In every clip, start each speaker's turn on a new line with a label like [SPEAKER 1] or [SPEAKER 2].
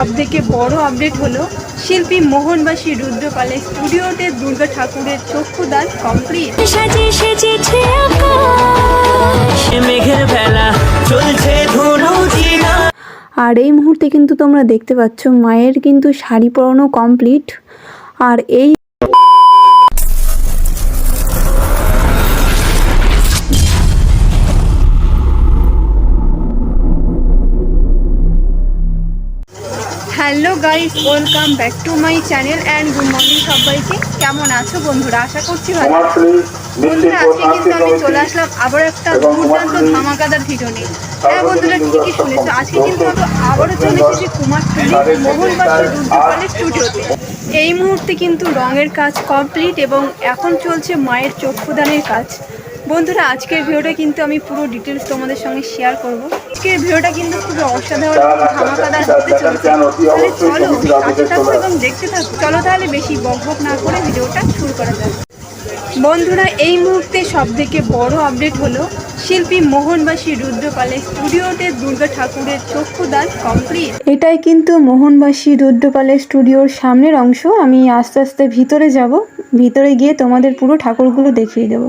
[SPEAKER 1] সবথেকে বড় আপডেট হলো শিল্পী মোহনবাসী রুদ্রপালে স্টুডিওতে দুর্গা ঠাকুরের চক্ষুদান কমপ্লিট
[SPEAKER 2] সাজে সেজেছে আকাশ।
[SPEAKER 3] মেঘের বেলা চলছে জিনা।
[SPEAKER 4] আর এই মুহূর্তে কিন্তু তোমরা দেখতে পাচ্ছ মায়ের কিন্তু শাড়ি পরানো কমপ্লিট আর এই
[SPEAKER 1] hello guys welcome back to my channel and good morning সবাইকে। কেমন আছো বন্ধুরা? আশা করছি ভালো বন্ধুরা আজকে কিন্তু আমি চলে আসলাম আবার একটা দুর্দান্ত ধামাকাদার ভিডিও নিয়ে। হ্যাঁ বন্ধুরা ঠিকই শুনেছো। আজকে কিন্তু আমরা আবারও চলে এসেছি কুমারটুলি মোহনবাসী রুদ্রপালের স্টুডিওতে। এই মুহূর্তে কিন্তু রঙের কাজ কমপ্লিট এবং এখন চলছে মায়ের চক্ষুদানের কাজ। বন্ধুরা, আজকের ভিডিওটা কিন্তু আমি পুরো ডিটেলস তোমাদের সঙ্গে শেয়ার করব। আজকের ভিডিওটা কিন্তু খুবই অসাধারণ হতে চলেছে। তাহলে চলো সাথে থাকো দেখতে থাকো চলো তাহলে বেশি বক বক না করে ভিডিওটা শুরু করা যাক। বন্ধুরা, এই মুহূর্তে সব থেকে বড় আপডেট হলো শিল্পী মোহনবাসী রুদ্রপালে স্টুডিওতে দুর্গা ঠাকুরের চক্ষুদান কমপ্লিট
[SPEAKER 4] এটাই কিন্তু মোহনবাসী রুদ্রপালের স্টুডিওর সামনের অংশ। আমি আস্তে আস্তে ভিতরে যাব। ভিতরে গিয়ে তোমাদের পুরো ঠাকুরগুলো দেখিয়ে দেবো।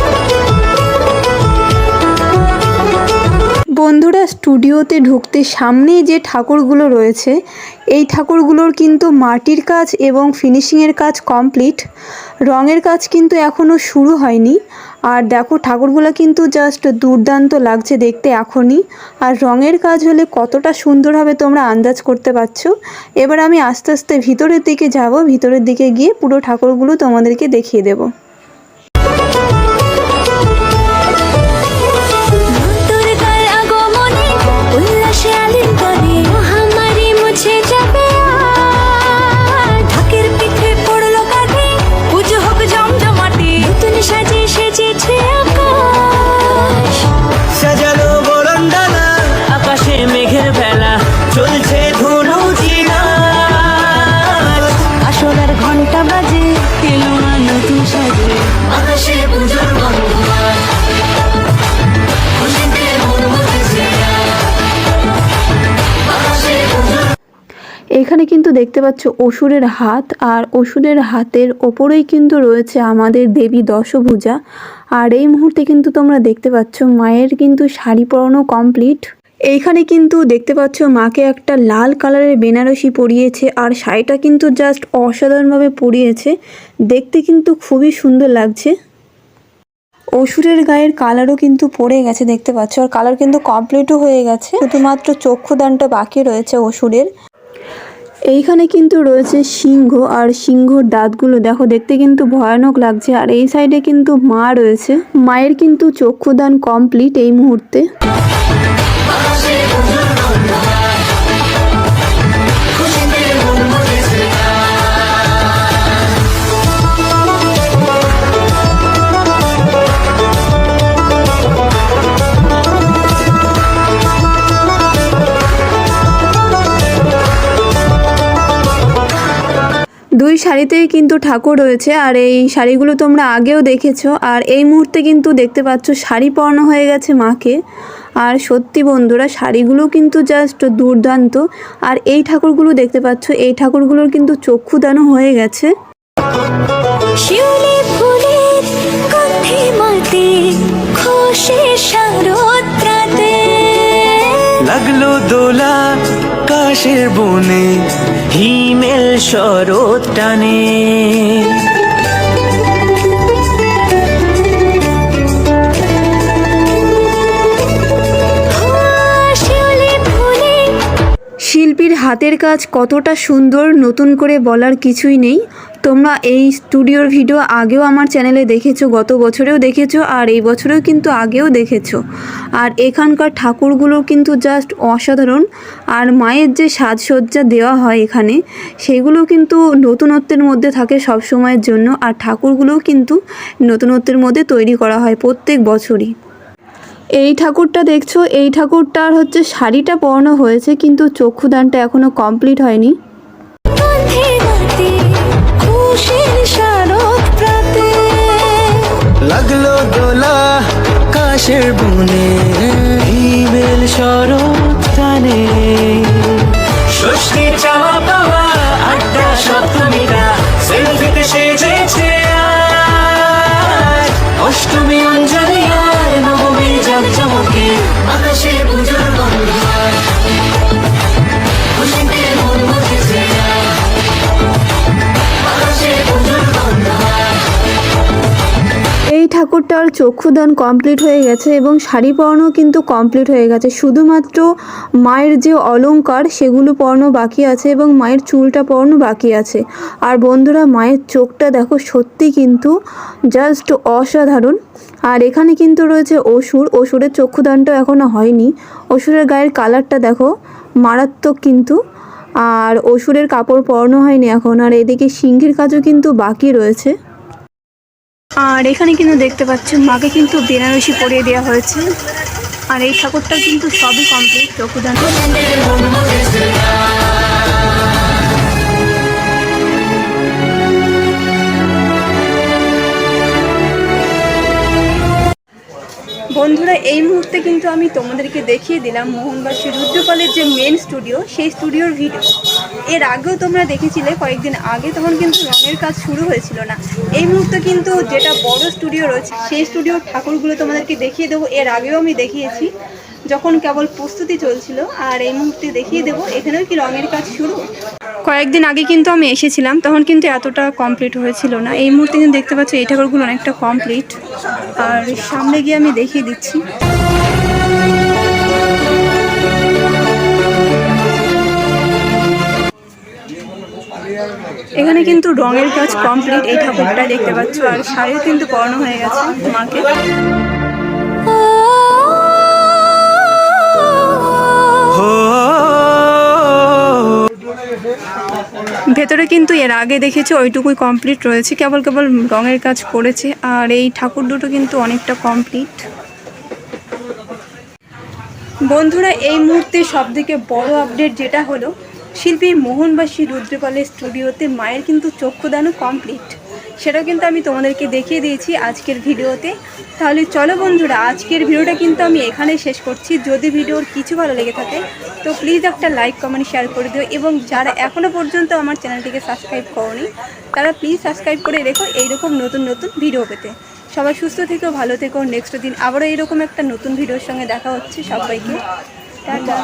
[SPEAKER 4] বন্ধুরা স্টুডিওতে ঢুকতে সামনে যে ঠাকুরগুলো রয়েছে, এই ঠাকুরগুলোর কিন্তু মাটির কাজ এবং ফিনিশিংয়ের কাজ কমপ্লিট। রঙের কাজ কিন্তু এখনও শুরু হয়নি। আর দেখো, ঠাকুরগুলো কিন্তু জাস্ট দুর্দান্ত লাগছে দেখতে এখনই। আর রঙের কাজ হলে কতটা সুন্দর হবে তোমরা আন্দাজ করতে পারছ? এবার আমি আস্তে আস্তে ভিতরের দিকে যাব। ভিতরের দিকে গিয়ে পুরো ঠাকুরগুলো তোমাদেরকে দেখিয়ে দেবো। এখানে কিন্তু দেখতে পাচ্ছ অসুরের হাত আর অসুরের হাতের ওপরেই কিন্তু রয়েছে আমাদের দেবী দশভুজা। আর এই মুহূর্তে কিন্তু তোমরা দেখতে পাচ্ছ মায়ের কিন্তু শাড়ি পরানো কমপ্লিট এইখানে কিন্তু দেখতে পাচ্ছ মাকে একটা লাল কালারের বেনারসি পরিয়েছে আর শাড়িটা কিন্তু জাস্ট অসাধারণভাবে পরিয়েছে। দেখতে কিন্তু খুবই সুন্দর লাগছে। অসুরের গায়ের কালারও কিন্তু পড়ে গেছে দেখতে পাচ্ছ আর কালার কিন্তু কমপ্লিটও হয়ে গেছে। শুধুমাত্র চক্ষুদানটা বাকি রয়েছে অসুরের। এইখানে কিন্তু রয়েছে সিংহ আর সিংহর দাঁতগুলো। দেখো, দেখতে কিন্তু ভয়ানক লাগছে। আর এই সাইডে কিন্তু মা রয়েছে। মায়ের কিন্তু চক্ষুদান কমপ্লিট এই মুহূর্তে। দুই শাড়িতেই কিন্তু ঠাকুর রয়েছে আর এই শাড়িগুলো তোমরা আগেও দেখেছ আর এই মুহূর্তে কিন্তু দেখতে পাচ্ছ শাড়ি পরানো হয়ে গেছে মাকে। আর সত্যি বন্ধুরা শাড়িগুলো কিন্তু জাস্ট দুর্দান্ত আর এই ঠাকুরগুলো দেখতে পাচ্ছ এই ঠাকুরগুলোর কিন্তু চক্ষু চক্ষুদানও হয়ে গেছে।
[SPEAKER 3] লাগল দোলা কাশের বনে, হিমেল শরৎ টানে।
[SPEAKER 4] শিল্পীর হাতের কাজ কতটা সুন্দর নতুন করে বলার কিছুই নেই। তোমরা এই স্টুডিওর ভিডিও আগেও আমার চ্যানেলে দেখেছ, গত বছরেও দেখেছ আর এই বছরেও কিন্তু আগেও দেখেছ। আর এখানকার ঠাকুরগুলো কিন্তু জাস্ট অসাধারণ। আর মায়ের যে সাজসজ্জা দেওয়া হয় এখানে, সেগুলো কিন্তু নতুনত্বের মধ্যে থাকে সব সময়ের জন্য। আর ঠাকুরগুলোও কিন্তু নতুনত্বের মধ্যে তৈরি করা হয় প্রত্যেক বছরই। এই ঠাকুরটা দেখছ? এই ঠাকুরটার হচ্ছে শাড়িটা পরানো হয়েছে, কিন্তু চক্ষুদানটা এখনও কমপ্লিট হয়নি।
[SPEAKER 3] লাগল দোলা কাশের বনে হিমেল শরৎ কানে ষষ্ঠী চাওয়া
[SPEAKER 4] চক্ষুদান কমপ্লিট হয়ে গেছে এবং শাড়ি পরানো কিন্তু কমপ্লিট হয়ে গেছে। শুধুমাত্র মায়ের যে অলঙ্কার সেগুলো পরানো বাকি আছে এবং মায়ের চুলটা পরানো বাকি আছে। আর বন্ধুরা, মায়ের চোখটা দেখো, সত্যি কিন্তু জাস্ট অসাধারণ। আর এখানে কিন্তু রয়েছে অসুর। অসুরের চক্ষুদানটা এখনও হয়নি। অসুরের গায়ের কালারটা দেখো, মারাত্মক কিন্তু। আর অসুরের কাপড় পরানো হয়নি এখন। আর এদিকে সিংহের কাজও কিন্তু বাকি রয়েছে। আর এখানে কিন্তু দেখতে পাচ্ছ মাকে কিন্তু বেনারসি পরিয়ে দেওয়া হয়েছে। আর এই ঠাকুরটা কিন্তু সবই কমপ্লিট চক্ষুদান বন্ধুরা, এই মুহূর্তে কিন্তু আমি তোমাদেরকে দেখিয়ে দিলাম মোহনবাসী রুদ্রপালের যে মেন স্টুডিও সেই স্টুডিওর ভিডিও এর আগেও তোমরা দেখেছিলে, কয়েকদিন আগে তখন কিন্তু রঙের কাজ শুরু হয়েছিল না। এই মুহূর্তে কিন্তু যেটা বড় স্টুডিও রয়েছে, সেই স্টুডিওর ঠাকুরগুলো তোমাদেরকে দেখিয়ে দেবো। এর আগেও আমি দেখিয়েছি, যখন কেবল প্রস্তুতি চলছিল, আর এই মুহূর্তে দেখিয়ে দেবো, এখানেও কি রঙের কাজ শুরু? কয়েকদিন আগে কিন্তু আমি এসেছিলাম, তখন কিন্তু এতটা কমপ্লিট হয়েছিল না। এই মুহূর্তে কিন্তু দেখতে পাচ্ছ, এই ঠাকুরগুলো অনেকটা কমপ্লিট আর সামনে গিয়ে আমি দেখিয়ে দিচ্ছি। এখানে কিন্তু রঙের কাজ কমপ্লিট এই ঠাকুরটা দেখতে পাচ্ছ, আর শাড়িও কিন্তু পরানো হয়ে গেছে মাকে। ভেতরে কিন্তু এর আগে দেখেছি, ওইটুকুই কমপ্লিট রয়েছে, কেবল কেবল রঙের কাজ করেছে, আর এই ঠাকুর দুটো কিন্তু অনেকটা কমপ্লিট বন্ধুরা, এই মুহূর্তে সবথেকে বড় আপডেট যেটা হলো শিল্পী মোহনবাসী রুদ্রপালের স্টুডিওতে মায়ের কিন্তু চক্ষুদানও কমপ্লিট সেটাও কিন্তু আমি তোমাদেরকে দেখিয়ে দিয়েছি আজকের ভিডিওতে। তাহলে চলো বন্ধুরা, আজকের ভিডিওটা কিন্তু আমি এখানে শেষ করছি। যদি ভিডিওর কিছু ভালো লেগে থাকে, তো প্লিজ একটা লাইক কমেন্ট শেয়ার করে দিও এবং যারা এখনও পর্যন্ত আমার চ্যানেলটিকে সাবস্ক্রাইব করনি, তারা প্লিজ সাবস্ক্রাইব করে রেখো এইরকম নতুন নতুন ভিডিও পেতে। সবাই সুস্থ থেকো, ভালো থেকো। নেক্সট দিন আবারও এরকম একটা নতুন ভিডিওর সঙ্গে দেখা হচ্ছে সবাইকে। টাটা।